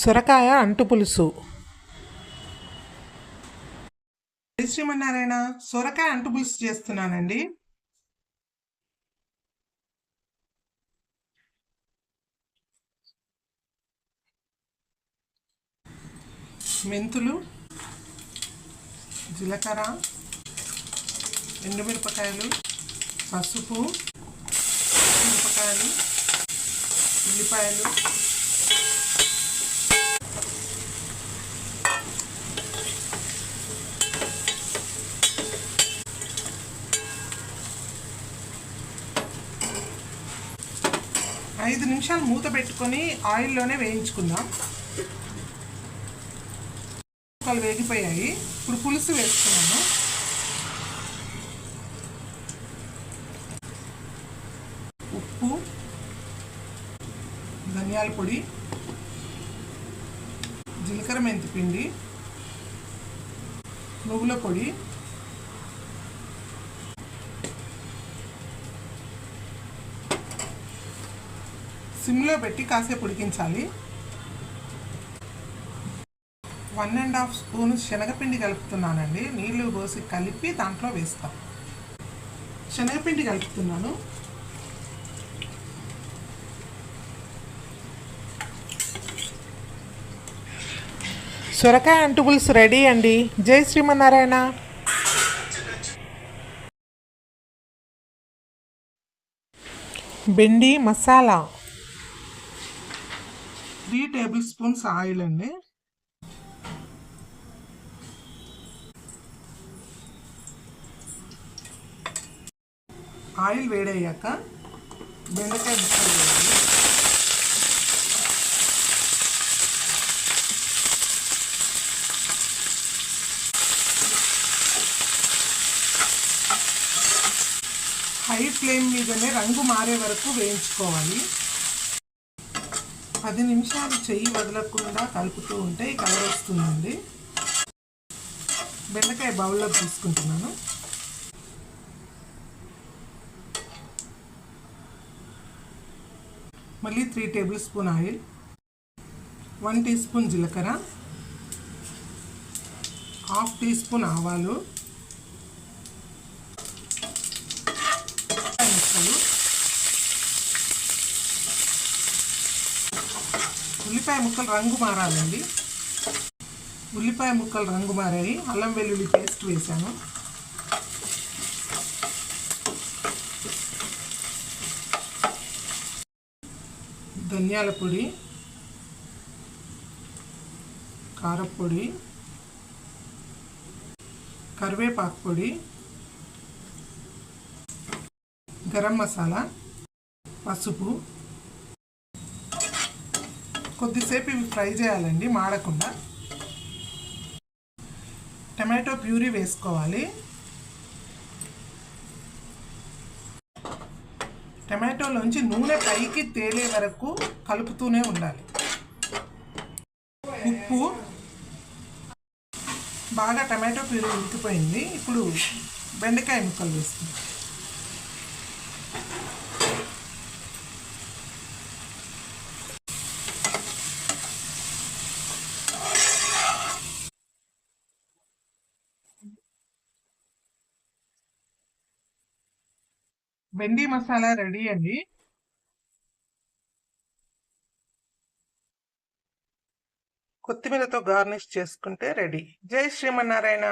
సొరకాయ అంటు పులుసు. శ్రీమన్నారాయణ సొరకాయ అంటు పులుసు చేస్తున్నానండి. మెంతులు జీలకర్ర ఎండుమిరపకాయలు పసుపు మిరపకాయలు ఉల్లిపాయలు ఐదు నిమిషాలు మూత పెట్టుకొని ఆయిల్లోనే వేయించుకుందాం. ముక్కలు వేగిపోయాయి. ఇప్పుడు పులుసు వేసుకున్నాము ఉప్పు ధనియాల పొడి జీలకర్ర మెంతి పిండి నువ్వుల పొడి సిమ్లో పెట్టి కాసేపు ఉడికించాలి. వన్ అండ్ హాఫ్ స్పూన్ శనగపిండి కలుపుతున్నానండి. నీళ్ళు పోసి కలిపి దాంట్లో వేస్తాం. శనగపిండి కలుపుతున్నాను. సొరకాయ అంటు పులుసు రెడీ అండి. జై Srimannarayana. Bhindi masala. Three table spoons oil అండి. ఆయిల్ వేడయ్యాక బెండకాయ ముక్కలు వేయాలి. హై ఫ్లేమ్ మీదనే రంగు మారే వరకు వేయించుకోవాలి. పది నిమిషాలు చెయ్యి వదలకుండా కలుపుతూ ఉంటే ఈ కలర్ వస్తుందండి. బెండకాయ బౌల్లో తీసుకుంటున్నాను. మళ్ళీ three table spoon oil one tea spoon జీలకర్ర హాఫ్ టీ స్పూన్ ఆవాలు ముక్కలు ఉల్లిపాయ ముక్కలు రంగు మారాలండి. ఉల్లిపాయ ముక్కలు రంగు మారాయి. అల్లం వెల్లుల్లి పేస్ట్ వేసాను ధనియాల పొడి కారపొడి కరివేపాకు పొడి గరం మసాలా పసుపు కొద్దిసేపు ఇవి ఫ్రై చేయాలండి మాడకుండా. టమాటో ప్యూరీ వేసుకోవాలి. టమాటోలోంచి నూనె పైకి తేలే వరకు కలుపుతూనే ఉండాలి. ఉప్పు. బాగా టమాటో ప్యూరీ ఉడికిపోయింది. ఇప్పుడు బెండకాయ ముక్కలు వేస్తుంది బెండి మసాలా రెడీ అండి. కొత్తిమీరతో గార్నిష్ చేసుకుంటే రెడీ. జై శ్రీమన్నారాయణ.